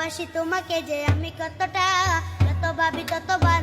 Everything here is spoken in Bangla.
ভালোবাসি তোমাকে যে আমি কতটা যত ভাবি ততবার